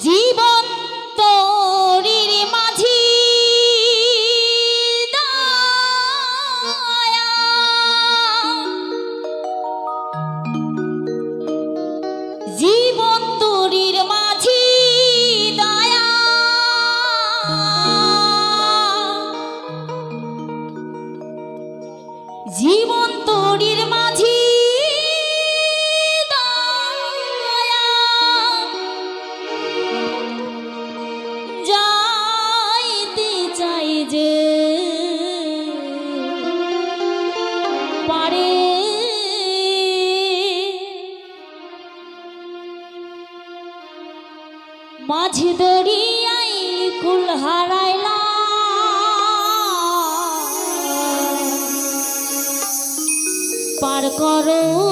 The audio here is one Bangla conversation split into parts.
জীবন করো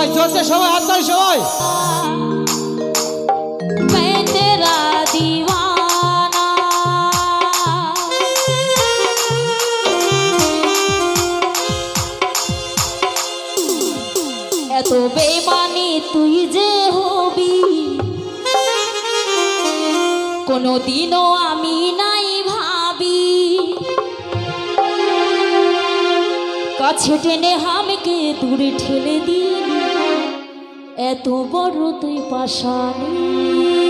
সবাই, জোরসে সবাই, হাত তালি সবাই। তুই যে হবি। কোনোদিনও আমি নাই ভাবি। কাছে টেনে হামকে দূরে ঠেলে দিয়ে এত বড় তুই পাশানি।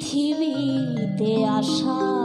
পৃথিবীতে আসা